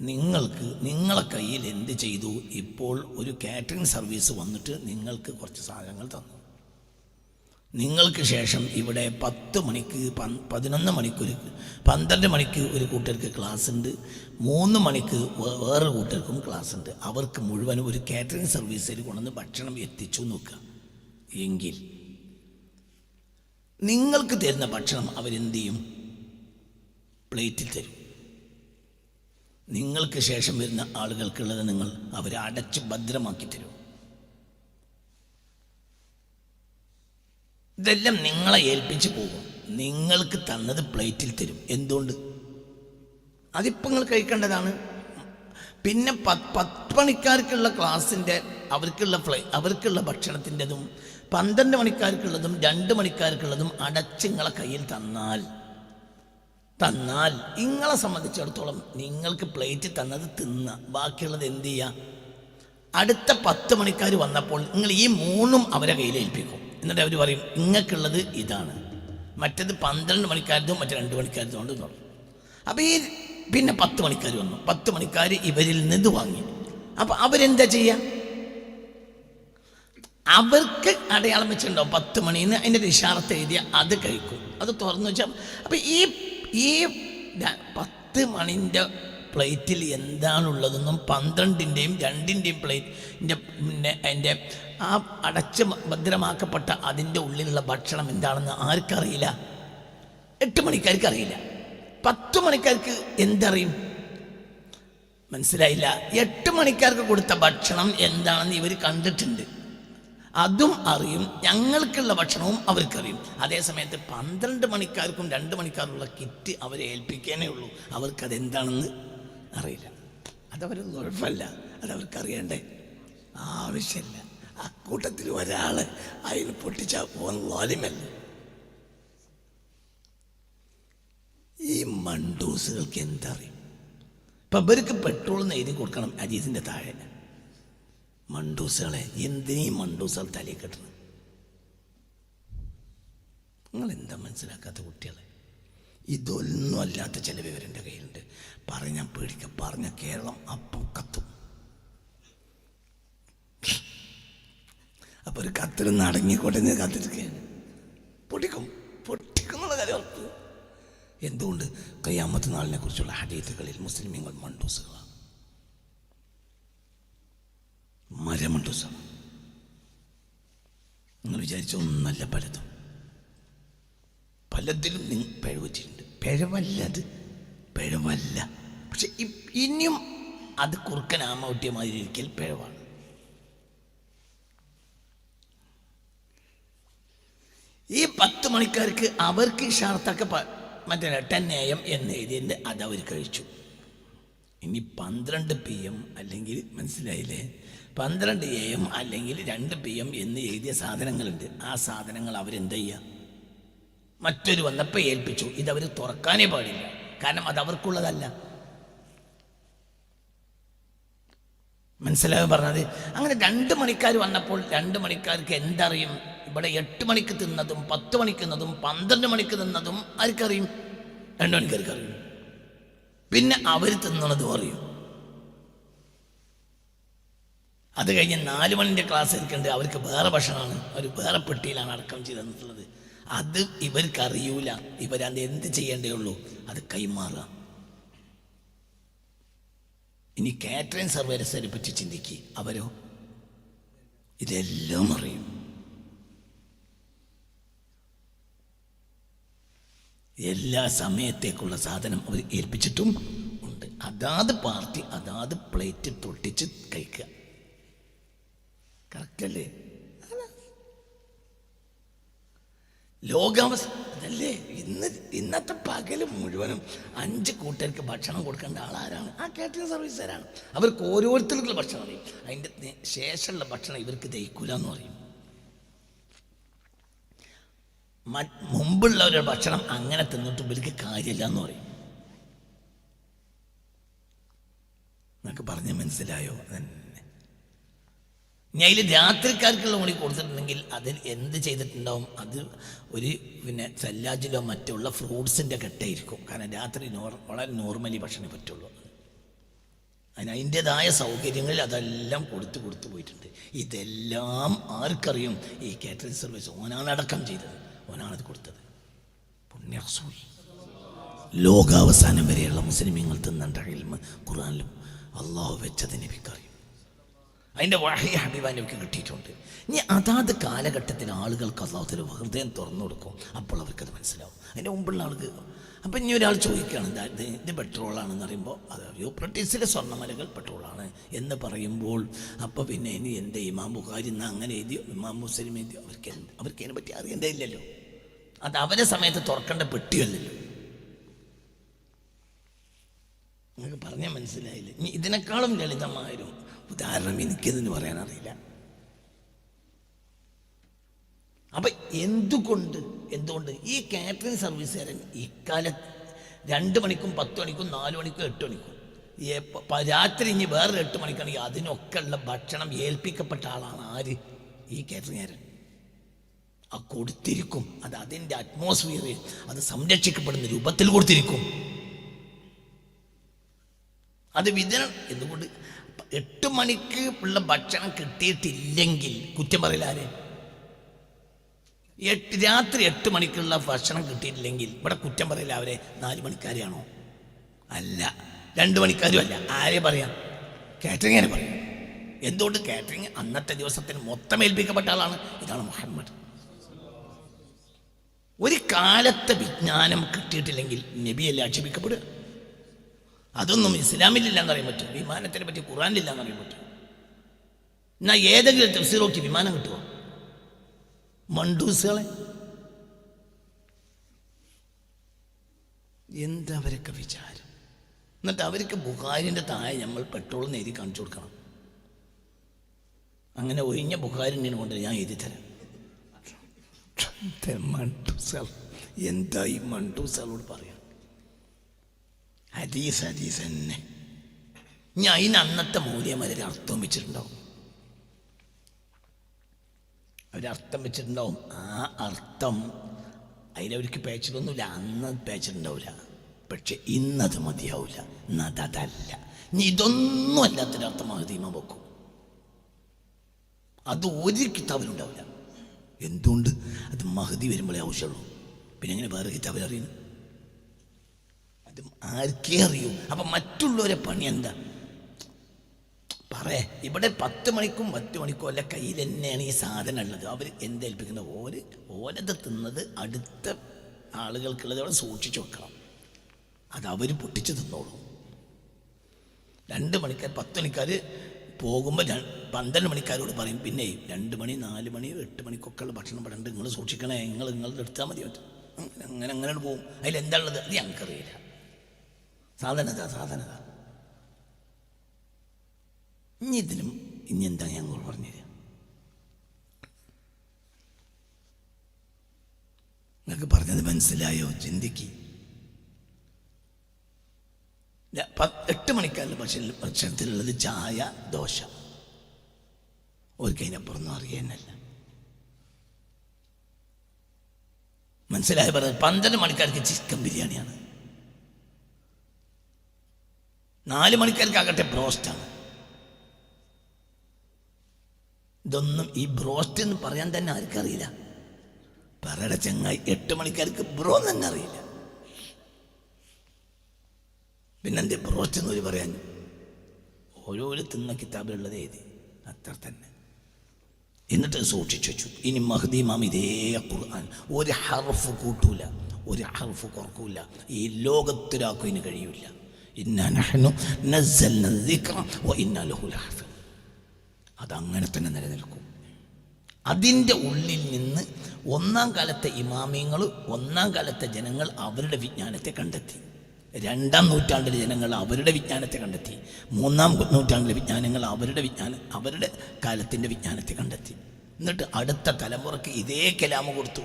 നിങ്ങൾക്ക് നിങ്ങളെ കയ്യിൽ എന്ത് ചെയ്തു? ഇപ്പോൾ ഒരു കാറ്ററിംഗ് സർവീസ് വന്നിട്ട് നിങ്ങൾക്ക് കുറച്ച് സാധനങ്ങൾ തന്നു. നിങ്ങൾക്ക് ശേഷം ഇവിടെ പത്ത് മണിക്ക് പതിനൊന്ന് മണിക്കൊരു പന്ത്രണ്ട് മണിക്ക് ഒരു കൂട്ടർക്ക് ക്ലാസ് ഉണ്ട്. മൂന്ന് മണിക്ക് വേറെ കൂട്ടർക്കും ക്ലാസ് ഉണ്ട്. അവർക്ക് മുഴുവനും ഒരു കാറ്ററിംഗ് സർവീസിൽ കൊണ്ടുവന്ന് ഭക്ഷണം എത്തിച്ചു നോക്കുക. എങ്കിൽ നിങ്ങൾക്ക് തരുന്ന ഭക്ഷണം അവരെന്ത് ചെയ്യും? പ്ലേറ്റിൽ തരും. നിങ്ങൾക്ക് ശേഷം വരുന്ന ആളുകൾക്കുള്ളത് നിങ്ങൾ അവരെ അടച്ച് ഭദ്രമാക്കി തരും. ഇതെല്ലാം നിങ്ങളെ ഏൽപ്പിച്ച് പോകും. നിങ്ങൾക്ക് തന്നത് പ്ലേറ്റിൽ തരും. എന്തുകൊണ്ട്? അതിപ്പോൾ നിങ്ങൾ കഴിക്കേണ്ടതാണ്. പിന്നെ പത്ത് പത്ത് മണിക്കാർക്കുള്ള ക്ലാസ്സിന്റെ അവർക്കുള്ള ഫ്ലൈ അവർക്കുള്ള ഭക്ഷണത്തിന്റെതും പന്ത്രണ്ട് മണിക്കാർക്കുള്ളതും രണ്ട് മണിക്കാർക്കുള്ളതും അടച്ച് നിങ്ങളെ കയ്യിൽ തന്നാൽ തന്നാൽ നിങ്ങളെ സംബന്ധിച്ചിടത്തോളം നിങ്ങൾക്ക് പ്ലേറ്റ് തന്നത് തിന്ന ബാക്കിയുള്ളത് എന്ത് ചെയ്യുക അടുത്ത പത്ത് മണിക്കാർ വന്നപ്പോൾ നിങ്ങൾ ഈ മൂന്നും അവരെ കയ്യിൽ ഏൽപ്പിക്കും. എന്നിട്ട് അവർ പറയും നിങ്ങൾക്കുള്ളത് ഇതാണ്. മറ്റേത് പന്ത്രണ്ട് മണിക്കാരതും മറ്റു രണ്ട് മണിക്കാരതും കൊണ്ട് തുടങ്ങും അപ്പോൾ ഈ പിന്നെ പത്ത് മണിക്കാർ വന്നു. പത്ത് മണിക്കാർ ഇവരിൽ നിന്ന് വാങ്ങി. അപ്പോൾ അവരെന്താ ചെയ്യുക അവർക്ക് അടയാളം വെച്ചിട്ടുണ്ടോ? പത്ത് മണിന്ന് അതിന്റെ ഇഷാറത്ത് എഴുതിയ അത് കഴിക്കും. അത് തുറന്നു വെച്ചാൽ അപ്പം ഈ ഈ പത്ത് മണിന്റെ പ്ലേറ്റിൽ എന്താണുള്ളതെന്നും പന്ത്രണ്ടിന്റെയും രണ്ടിന്റെയും പ്ലേറ്റിന്റെ പിന്നെ അതിന്റെ ആ അടച്ച് ഭദ്രമാക്കപ്പെട്ട അതിന്റെ ഉള്ളിലുള്ള ഭക്ഷണം എന്താണെന്ന് ആർക്കറിയില്ല? എട്ട് മണിക്കാർക്ക് അറിയില്ല പത്ത് മണിക്കാർക്ക് എന്തറിയും? മനസ്സിലായില്ല. എട്ട് മണിക്കാർക്ക് കൊടുത്ത ഭക്ഷണം എന്താണെന്ന് ഇവർ കണ്ടിട്ടുണ്ട്. അതും അറിയും ഞങ്ങൾക്കുള്ള ഭക്ഷണവും അവർക്കറിയും. അതേസമയത്ത് പന്ത്രണ്ട് മണിക്കാർക്കും രണ്ട് മണിക്കാർക്കുള്ള കിറ്റ് അവരെ ഏൽപ്പിക്കാനേ ഉള്ളൂ. അവർക്കതെന്താണെന്ന് അറിയില്ല. അതവർ കുഴപ്പമില്ല അതവർക്കറിയണ്ടേ? ആവശ്യമില്ല അക്കൂട്ടത്തിൽ ഒരാൾ അതിൽ പൊട്ടിച്ചാൽ പോകുന്ന വാലിമല്ല ഈ മണ്ടൂസുകൾക്ക് എന്തറിയും? ഇപ്പം ഇവർക്ക് പെട്രോൾ എഴുതി കൊടുക്കണം അജീസിന്റെ താഴെ. മണ്ടൂസുകളെ എന്തിനീ മണ്ടൂസുകൾ തലയിൽ കെട്ടണം? നിങ്ങൾ എന്താ മനസ്സിലാക്കാത്ത കുട്ടികളെ? ഇതൊന്നും അല്ലാത്ത ചില വിവരന്റെ കയ്യിലുണ്ട്. പറഞ്ഞ പേടിക്ക. പറഞ്ഞ കേരളം അപ്പം കത്തും. അപ്പൊ ഒരു കത്തിൽ നടങ്ങിക്കോട്ടെ എന്ന് കാത്തിരിക്കുകയാണ്. പൊട്ടിക്കും. പൊട്ടിക്കുന്നുള്ള കാര്യം എന്തുകൊണ്ട്? കയ്യാമത്ത് നാളിനെ കുറിച്ചുള്ള ഹദീത്തുകളിൽ മുസ്ലിമീങ്ങൾ മണ്ടൂസുകളാണ്. മരമണ്ടൂസാണ് നിങ്ങൾ വിചാരിച്ച ഒന്നല്ല പലതും. പലതിലും നിങ്ങൾ പിഴവച്ചിട്ടുണ്ട് പിഴവല്ല അത്. പിഴവല്ല. പക്ഷെ ഇനിയും അത് കുറുക്കൻ ആമ മാതിരി ഇരിക്കൽ പിഴവാണ്. ഈ പത്ത് മണിക്കാർക്ക് അവർക്ക് ഷാർത്തൊക്കെ മറ്റേ ടെൻ എ എം എന്ന് എഴുതിയതിന്റെ അത് അവർ കഴിച്ചു. ഇനി പന്ത്രണ്ട് പി എം അല്ലെങ്കിൽ മനസ്സിലായില്ലേ? പന്ത്രണ്ട് എ എം അല്ലെങ്കിൽ രണ്ട് പി എം എന്ന് എഴുതിയ സാധനങ്ങളുണ്ട്. ആ സാധനങ്ങൾ അവരെന്ത് ചെയ്യുക മറ്റൊരു വന്നപ്പോൾ ഏൽപ്പിച്ചു. ഇതവർ തുറക്കാനേ പാടില്ല. കാരണം അത് അവർക്കുള്ളതല്ല. മനസ്സിലായി പറഞ്ഞത്? അങ്ങനെ രണ്ട് മണിക്കാർ വന്നപ്പോൾ രണ്ട് മണിക്കാർക്ക് എന്തറിയും? ഇവിടെ എട്ട് മണിക്ക് തിന്നതും പത്ത് മണിക്ക് തിന്നതും പന്ത്രണ്ട് മണിക്ക് തിന്നതും ആർക്കറിയും? രണ്ട് മണിക്കാർക്ക് അറിയും പിന്നെ അവർ തിന്നണതും അറിയും. അത് കഴിഞ്ഞ് നാല് മണിന്റെ ക്ലാസ് എടുക്കേണ്ടത് അവർക്ക് വേറെ ഭക്ഷണമാണ്. അവർ വേറെ പെട്ടിയിലാണ് അടക്കം ചെയ്തെന്നുള്ളത് അത് ഇവർക്കറിയൂല. ഇവരത് എന്ത് ചെയ്യേണ്ടേ ഉള്ളൂ. അത് കൈമാറുക. ഇനി കാറ്ററിംഗ് സർവീസിനെ പറ്റി ചിന്തിക്കുക അവരോ? ഇതെല്ലാം അറിയും. എല്ലാ സമയത്തേക്കുള്ള സാധനം അവർ ഏൽപ്പിച്ചിട്ടും ഉണ്ട്. അതാത് പാർട്ടി അതാത് പ്ലേറ്റ് തൊട്ടിച്ച് കഴിക്കുക. കറക്റ്റല്ലേ ലോകാവസ്ഥ അതല്ലേ? ഇന്ന് ഇന്നത്തെ പകൽ മുഴുവനും അഞ്ച് കൂട്ടർക്ക് ഭക്ഷണം കൊടുക്കേണ്ട ആളാരാണ്? ആ കാറ്ററിംഗ് സർവീസുകാരാണ് അവർക്ക് ഓരോരുത്തർക്കുള്ള ഭക്ഷണം അറിയും. അതിന്റെ ശേഷമുള്ള ഭക്ഷണം ഇവർക്ക് ദഹിക്കൂല എന്ന് പറയും മുമ്പുള്ളവരുടെ ഭക്ഷണം അങ്ങനെ തിന്നിട്ട് ഇവർക്ക് കാര്യമില്ല എന്ന് പറയും. നിങ്ങൾക്ക് പറഞ്ഞ് മനസ്സിലായോ? അതന്നെ. ഇനി അതിൽ രാത്രിക്കാർക്കുള്ള കൂടി കൊടുത്തിട്ടുണ്ടെങ്കിൽ അതിൽ എന്ത് ചെയ്തിട്ടുണ്ടാവും? അത് ഒരു പിന്നെ സല്ലാജിലോ മറ്റുള്ള ഫ്രൂട്ട്സിന്റെ കെട്ടായിരിക്കും. കാരണം രാത്രി നോർ വളരെ നോർമലി ഭക്ഷണം പറ്റുള്ളൂ. അതിന് അതിന്റെതായ സൗകര്യങ്ങൾ അതെല്ലാം കൊടുത്തു കൊടുത്തു പോയിട്ടുണ്ട്. ഇതെല്ലാം ആർക്കറിയും? ഈ കാറ്ററിംഗ് സർവീസ് ഓനാണ് അടക്കം ചെയ്തത്. ഓനാണത് കൊടുത്തത്. പുണ്യസൂയി. ലോകാവസാനം വരെയുള്ള മുസ്ലിമീങ്ങൾ തിന്നണ്ട ഇൽമ ഖുറാനിലും അള്ളാഹു വെച്ചതിന് നബിക്കറിയും അതിന്റെ വഹി ഹബീബ നബിക്ക് കിട്ടിയിട്ടുണ്ട്. ഇനി അതാത് കാലഘട്ടത്തിൽ ആളുകൾക്ക് അള്ളാഹുത്തിൽ ഹൃദയം തുറന്നു കൊടുക്കും. അപ്പോൾ അവർക്കത് മനസ്സിലാവും. അതിന്റെ മുമ്പുള്ള ആൾക്ക് അപ്പം ഇനി ഒരാൾ ചോദിക്കുകയാണ് ഇത്? ഇത് പെട്രോളാണെന്ന് പറയുമ്പോൾ അത് യൂപ്രട്ടീസിലെ സ്വർണമലകൾ പെട്രോളാണ്. എന്ന് പറയുമ്പോൾ അപ്പോൾ പിന്നെ ഇനി എന്റെ ഇമാം ബുഖാരി എന്ന് അങ്ങനെ എഴുതിയോ? ഇമാം മുസ്ലിം എഴുതിയോ? അവർക്ക് എന്ത്? അവർക്ക് അതിനെ പറ്റി അറിയേണ്ടേ ഇല്ലല്ലോ. അത് അവരെ സമയത്ത് തുറക്കേണ്ട പെട്ടിയല്ലല്ലോ നിങ്ങൾക്ക് പറഞ്ഞാൽ മനസ്സിലായില്ല? ഇനി ഇതിനേക്കാളും ലളിതമായൊരു ഉദാഹരണം എനിക്കതിന് പറയാൻ അറിയില്ല അപ്പൊ എന്തുകൊണ്ട് എന്തുകൊണ്ട് ഈ കാറ്ററിംഗ് സർവീസുകാരൻ ഇക്കാലത്ത് രണ്ട് മണിക്കും പത്ത് മണിക്കും നാല് മണിക്കും എട്ട് മണിക്കും രാത്രി ഇനി വേറെ എട്ട് മണിക്കാണെങ്കിൽ അതിനൊക്കെ ഉള്ള ഭക്ഷണം ഏൽപ്പിക്കപ്പെട്ട ആളാണ് ആര്? ഈ കാറ്ററിംഗുകാരൻ ആ കൊടുത്തിരിക്കും. അത് അതിന്റെ അറ്റ്മോസ്ഫിയറിൽ അത് സംരക്ഷിക്കപ്പെടുന്ന രൂപത്തിൽ കൊടുത്തിരിക്കും. അത് വിതരണം എന്തുകൊണ്ട്? എട്ട് മണിക്ക് ഉള്ള ഭക്ഷണം കിട്ടിയിട്ടില്ലെങ്കിൽ കുറ്റം പറയില്ല ആര്? എട്ട് രാത്രി എട്ട് മണിക്കുള്ള ഭക്ഷണം കിട്ടിയിട്ടില്ലെങ്കിൽ ഇവിടെ കുറ്റം പറയില്ല അവരെ നാല് മണിക്കാരെയാണോ? അല്ല രണ്ട് മണിക്കാരും അല്ല. ആരെ പറയാം? കാറ്ററിങ്ങിനെ പറയാം. എന്തുകൊണ്ട് കാറ്ററിങ് അന്നത്തെ ദിവസത്തിന് മൊത്തം ഏൽപ്പിക്കപ്പെട്ട ആളാണ്? ഇതാണ് മുഹമ്മദ്. ഒരു കാലത്തെ വിജ്ഞാനം കിട്ടിയിട്ടില്ലെങ്കിൽ നബിയല്ലേ ആക്ഷേപിക്കപ്പെടുക? അതൊന്നും ഇസ്ലാമിലില്ല എന്നറിയാൻ പറ്റും. വിമാനത്തിനെ പറ്റി ഖുറാനിലില്ല എന്നറിയാൻ പറ്റും. എന്നാ ഏതെങ്കിലും തഫ്സീർ വിമാനം കിട്ടുമോ മണ്ടൂസുകളെ. എന്തവരൊക്കെ വിചാരം? എന്നിട്ട് അവർക്ക് ബുഖാരിന്റെ താഴെ നമ്മൾ പെട്രോൾ നേരി കാണിച്ചു കൊടുക്കണം. അങ്ങനെ ഒഴിഞ്ഞ ബുഖാരിനെ കൊണ്ട് ഞാൻ എഴുതി തരാം. മണ്ടൂസൾ എന്താ ഈ മണ്ടൂസളോട് പറയാം? ഹദീസ് ഹദീസ് തന്നെ ഞാൻ അതിന് അന്നത്തെ മൂല്യം മൂല്യമാരൊരു അർത്ഥം വെച്ചിട്ടുണ്ടാവും. അവരർത്ഥം വെച്ചിട്ടുണ്ടാവും. ആ അർത്ഥം അതിലവർക്ക് പേച്ചിട്ടൊന്നുമില്ല. അന്ന് പേച്ചിട്ടുണ്ടാവില്ല. പക്ഷെ ഇന്നത് മതിയാവില്ല. ഇന്നതല്ല ഇനി ഇതൊന്നും അല്ലാത്തൊരർത്ഥം മഹദീമ വെക്കും. അത് ഒരു കിതാബിലുണ്ടാവില്ല. എന്തുകൊണ്ട്? അത് മഹദി വരുമ്പോഴേ ആവശ്യമുള്ളൂ. പിന്നെ എങ്ങനെ വേറെ കിതാബിൽ അറിയുന്നു അത് ആർക്കേ അറിയൂ? അപ്പം മറ്റുള്ളവരെ പണി എന്താ? പറയേ. ഇവിടെ പത്ത് മണിക്കും പത്ത് മണിക്കും അല്ല കയ്യിൽ തന്നെയാണ് ഈ സാധനം ഉള്ളത്. അവർ എന്തേൽപ്പിക്കുന്ന ഓര് ഓരത് തിന്നത് അടുത്ത ആളുകൾക്കുള്ളത് അവിടെ സൂക്ഷിച്ചു വെക്കണം. അത് അവർ പൊട്ടിച്ച് തിന്നോളൂ. രണ്ട് മണിക്കാർ പത്ത് മണിക്കാർ പോകുമ്പോൾ പന്ത്രണ്ട് മണിക്കാരോട് പറയും പിന്നെ രണ്ട് മണി നാല് മണി എട്ട് മണിക്കൊക്കെ ഉള്ള ഭക്ഷണം ഇവിടെ നിങ്ങൾ സൂക്ഷിക്കണേ. നിങ്ങൾ നിങ്ങൾ എടുത്താൽ മതി. അങ്ങനെ അങ്ങനെ പോകും. അതിലെന്താ ഉള്ളത്? അത് ഞങ്ങൾക്കറിയില്ല. സാധനത സാധനത. ഇനി ഇതിലും ഇനി എന്താ ഞങ്ങൾ പറഞ്ഞത് നിങ്ങൾക്ക് പറഞ്ഞത് മനസ്സിലായോ? ചിന്തിക്ക്. എട്ട് മണിക്കാരുടെ ഭക്ഷണ ഭക്ഷണത്തിലുള്ളത് ചായ ദോശ. ഒരു അതിനപ്പുറമൊന്നും അറിയാനല്ല മനസ്സിലായ? പറഞ്ഞത് പന്ത്രണ്ട് മണിക്കാർക്ക് ചിക്കൻ ബിരിയാണിയാണ്. നാല് മണിക്കാർക്കാകട്ടെ ബ്രോസ്റ്റാണ്. ഇതൊന്നും ഈ ബ്രോസ്റ്റ് എന്ന് പറയാൻ തന്നെ ആർക്കറിയില്ല. പറയുടെ ചങ്ങായി എട്ട് മണിക്കാർക്ക് ബ്രോ എന്ന് തന്നെ അറിയില്ല. പിന്നെന്തേ ബ്രോസ്റ്റ് എന്ന് ഒരു പറയാൻ? ഓരോരോ തിന്ന കിതാബിലുള്ളത് എഴുതി. അത്ര തന്നെ. എന്നിട്ട് സൂക്ഷിച്ചു വെച്ചു. ഇനി മഹദി മാം ഇതേ ഖുർആൻ. ഒരു ഹർഫ് കൂട്ടൂല. ഒരു ഹർഫ് കുറക്കൂല. ഈ ലോകത്തിലാക്കും ഇനി കഴിയൂല. അതങ്ങനെ തന്നെ നിലനിൽക്കും. അതിന്റെ ഉള്ളിൽ നിന്ന് ഒന്നാം കാലത്തെ ഇമാമിയങ്ങൾ ഒന്നാം കാലത്തെ ജനങ്ങൾ അവരുടെ വിജ്ഞാനത്തെ കണ്ടെത്തി. രണ്ടാം നൂറ്റാണ്ടിലെ ജനങ്ങൾ അവരുടെ വിജ്ഞാനത്തെ കണ്ടെത്തി. മൂന്നാം നൂറ്റാണ്ടിലെ വിജ്ഞാനങ്ങൾ അവരുടെ വിജ്ഞാന അവരുടെ കാലത്തിന്റെ വിജ്ഞാനത്തെ കണ്ടെത്തി. എന്നിട്ട് അടുത്ത തലമുറയ്ക്ക് ഇതേ കലാമ കൊടുത്തു.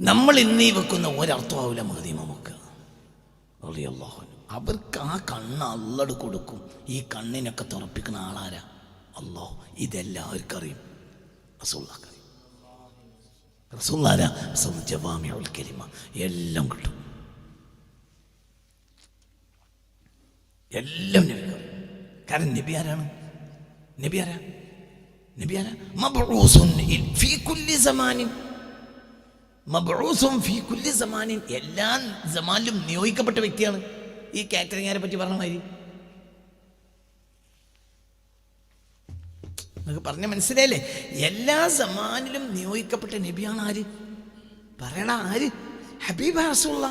നമ്മൾ ഇന്നീ വെക്കുന്ന ഒരർത്ഥമാവില്ല മതി നമുക്ക്. അവർക്ക് ആ കണ്ണ് അള്ളട് കൊടുക്കും. ഈ കണ്ണിനൊക്കെ തുറപ്പിക്കുന്ന ആളാരാ? അല്ലോ ഇതെല്ലാവർക്കും അറിയും. എല്ലാം കിട്ടും. എല്ലാം നബിക്ക് കാരണം നബി ആരാണ്? നബി ആരാ? നബി ആരാ? ഫീ കുല്ലി മബ്ഊസുൻ ഫീ കുല്ലി സമാനിൻ. എല്ലാ സമാനിലും നിയോഗിക്കപ്പെട്ട വ്യക്തിയാണ്. ഈ കാറ്ററിംഗുകാരെ പറ്റി പറഞ്ഞ നിങ്ങൾക്ക് പറഞ്ഞ മനസ്സിലായില്ലേ? എല്ലാ സമാനിലും നിയോഗിക്കപ്പെട്ട നബിയാണ് ആര്? പറയണ ആര്? ഹബീബ് ഹസുള്ള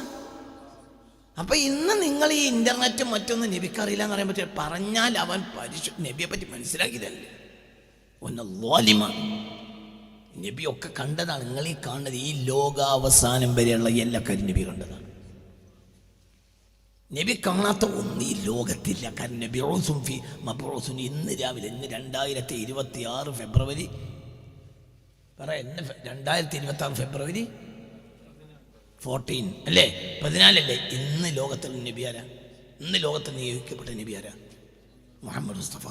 അപ്പൊ ഇന്ന് നിങ്ങൾ ഈ ഇന്റർനെറ്റും മറ്റൊന്നും നബിക്കറിയില്ല എന്ന് പറയാൻ പറ്റില്ല. പറഞ്ഞാൽ അവൻ പരിശു നബിയെ പറ്റി മനസ്സിലാക്കിയതല്ലേ? ഒന്ന് ലോലിമ നബി ഒക്കെ കണ്ടതാണ്. നിങ്ങൾ ഈ കാണുന്നത് ഈ ലോകാവസാനം വരെയുള്ള എല്ലാ കാര്യം നബി കണ്ടതാണ്. നബി കാണാത്ത ഒന്ന് ഈ ലോകത്തില്ല. കാരണം നബി ഫി മബ്റോസും ഇന്ന് രാവിലെ ഇന്ന് രണ്ടായിരത്തി ഇരുപത്തി ആറ് ഫെബ്രുവരി. പറ എന്നെ രണ്ടായിരത്തി ഇരുപത്തി ആറ് ഫെബ്രുവരി? ഫോർട്ടീൻ അല്ലേ? പതിനാലല്ലേ? ഇന്ന് ലോകത്തിൽ നബി ആരാ? ഇന്ന് ലോകത്തിൽ നിയോഗിക്കപ്പെട്ട നബി ആരാ? മുഹമ്മദ് മുസ്തഫ.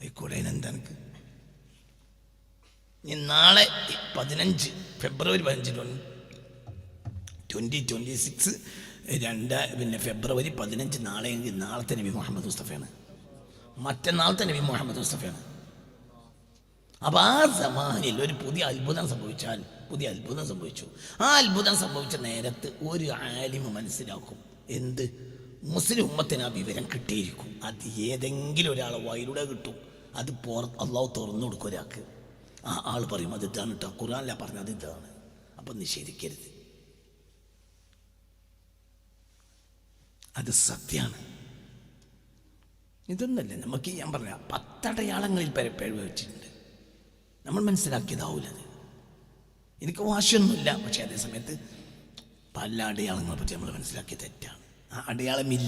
ആയിക്കോട്ടെ എന്താ എനിക്ക് ഇനി നാളെ പതിനഞ്ച് ഫെബ്രുവരി പതിനഞ്ച് ട്വന്റി ട്വന്റി സിക്സ് രണ്ട് പിന്നെ ഫെബ്രുവരി പതിനഞ്ച് നാളെയെങ്കിൽ നാളത്തെ നബി മുഹമ്മദ് മുസ്തഫയാണ്. മറ്റന്നാളത്തെ നബി മുഹമ്മദ് മുസ്തഫയാണ്. അപ്പോൾ ആ സമാനിൽ ഒരു പുതിയ അത്ഭുതം സംഭവിച്ചാൽ പുതിയ അത്ഭുതം സംഭവിച്ചു. ആ അത്ഭുതം സംഭവിച്ച നേരത്ത് ഒരു ആലിമ മനസ്സിലാക്കും. എന്ത്? മുസ്ലിം ഉമ്മത്തിന് ആ വിവരം കിട്ടിയിരിക്കും. അത് ഏതെങ്കിലും ഒരാളെ വയലൂടെ കിട്ടും. അത് പോർ അള്ളാഹു തുറന്നു കൊടുക്കും ഒരാൾക്ക്. ആ ആൾ പറയും അത് ഇതാണ് കേട്ടോ ഖുറാനില പറഞ്ഞത് ഇതാണ്. അപ്പം നിഷേധിക്കരുത്. അത് സത്യമാണ് ഇതൊന്നല്ലേ നമുക്ക് ഞാൻ പറഞ്ഞ പത്തടയാളങ്ങളിൽ പേരെ പിഴവ് വെച്ചിട്ടുണ്ട് നമ്മൾ മനസ്സിലാക്കിയതാവൂല അത്. എനിക്ക് വാശിയൊന്നുമില്ല പക്ഷേ അതേ സമയത്ത് പല അടയാളങ്ങളെ പറ്റി നമ്മൾ മനസ്സിലാക്കിയ തെറ്റാണ്. ആ അടയാളം ഇല്ല